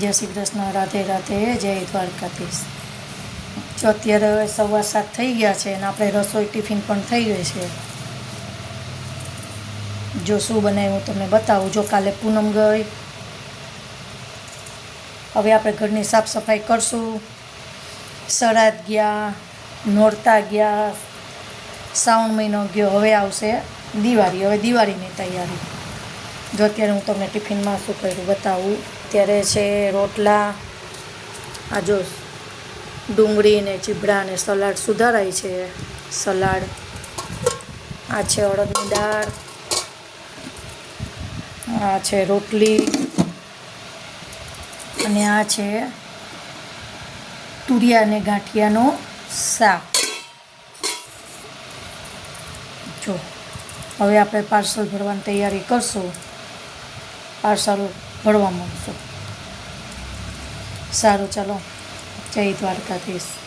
જય શ્રી કૃષ્ણ, રાધે રાધે, જય દ્વારકાધીશ. જો અત્યારે હવે સવા સાત થઈ ગયા છે અને આપણે રસોઈ ટિફિન પણ થઈ ગઈ છે. જો શું બનાવ્યું હું તમને બતાવું. જો કાલે પૂનમ ગઈ, હવે આપણે ઘરની સાફ સફાઈ કરશું. સરાદ ગયા, નોરતા ગયા, શ્રાવણ મહિનો ગયો, હવે આવશે દિવાળી. હવે દિવાળીની તૈયારી. જો અત્યારે હું તમને ટિફિનમાં શું કર્યું બતાવું. ત્યારે છે રોટલા, આ જો ડુંગળી ને ચીબડા ને સલાડ સુધારાય છે. સલાડ, આ છે અડદની દાળ, આ છે રોટલી અને આ છે તુરિયા અને ગાંઠિયાનો શાક. જો, હવે આપણે પાર્સલ ભરવાની તૈયારી કરશું. પાર્સલ ભરવા માંગશું સારું ચાલો. જય દ્વારકાધીશ.